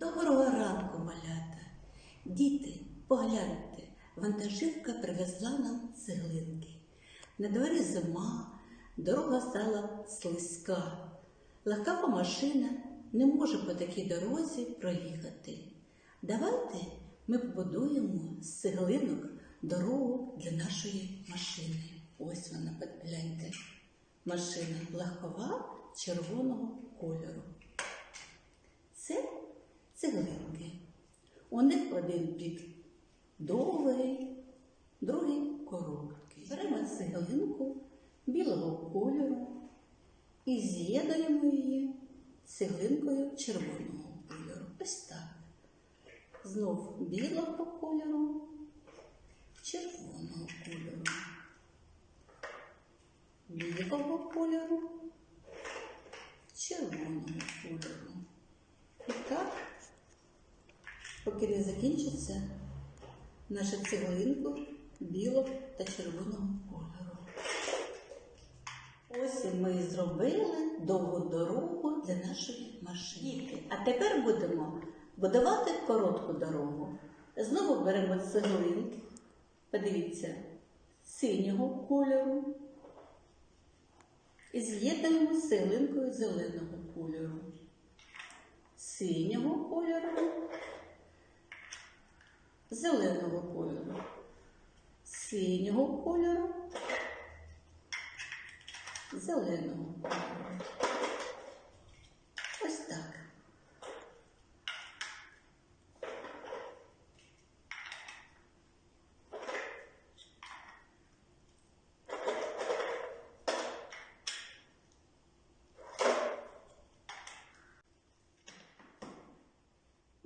Доброго ранку, малята. Діти, погляньте, вантажівка привезла нам цеглинки. На дворі зима, дорога стала слизька. Легкава машина не може по такій дорозі проїхати. Давайте ми побудуємо з цеглинок дорогу для нашої машини. Ось вона, гляньте. Машина легкова червоного кольору. Це цеглинки. У них один бік довгий, другий короткий. Беремо цеглинку білого кольору і з'єднуємо її цеглинкою червоного кольору. Ось так. Знов білого кольору, червоного кольору, білого кольору, червоного кольору. І так, поки не закінчиться наша цеглинку білого та червоного кольору. Ось і ми зробили довгу дорогу для нашої машини. Діти, А тепер будемо будувати коротку дорогу. Знову беремо цеглинки. Подивіться, синього кольору. І з'єднуємо з цеглинкою зеленого кольору. Синього кольору, зеленого кольору, синього кольору, зеленого кольору. Ось так.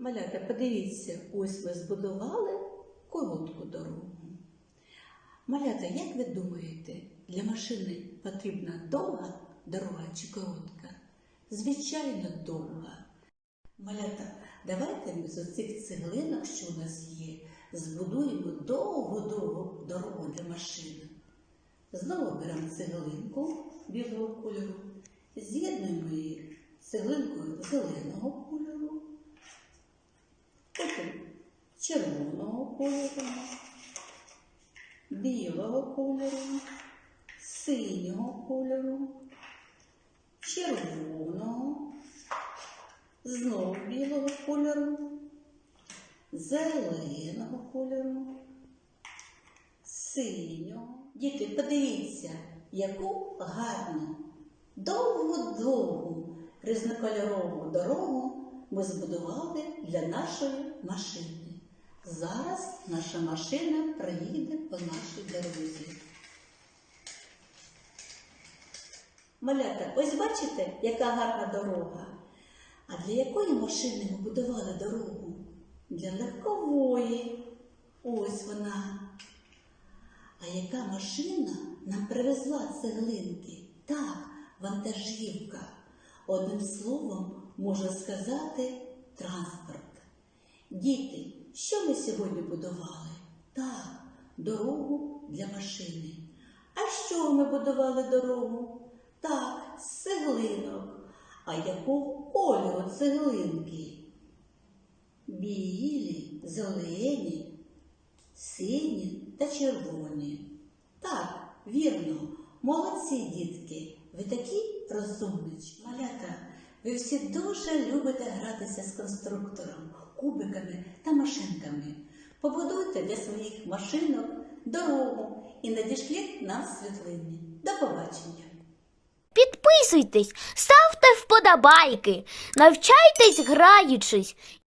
Малята, подивіться, ось ми збудували коротку дорогу. Малята, як ви думаєте, для машини потрібна довга дорога чи коротка? Звичайно, довга. Малята, давайте ми з оцих цеглинок, що у нас є, збудуємо довгу-довгу дорогу для машини. Знову беремо цеглинку білого кольору, з'єднуємо її цеглинкою зеленого кольору, потім червоного кольору, білого кольору, синього кольору, червоного, знову білого кольору, зеленого кольору, синього. Діти, подивіться, яку гарну, довгу-довгу різнокольорову дорогу ми збудували для нашої машини. Зараз наша машина проїде по нашій дорозі. Малята, ось бачите, яка гарна дорога. А для якої машини ми будували дорогу? Для легкової. Ось вона. А яка машина нам привезла цеглинки? Так, вантажівка. Одним словом можна сказати транспорт. Діти, що ми сьогодні будували? Так, дорогу для машини. А що ми будували дорогу? Так, з цеглинок. А якого кольору цеглинки? Білі, зелені, сині та червоні. Так, вірно, молодці дітки, ви такі розумничі. Малята, ви всі дуже любите гратися з конструктором, кубиками та машинками. Побудуйте для своїх машинок дорогу і надішліть нам світлині. До побачення! Підписуйтесь, ставте вподобайки, навчайтесь граючись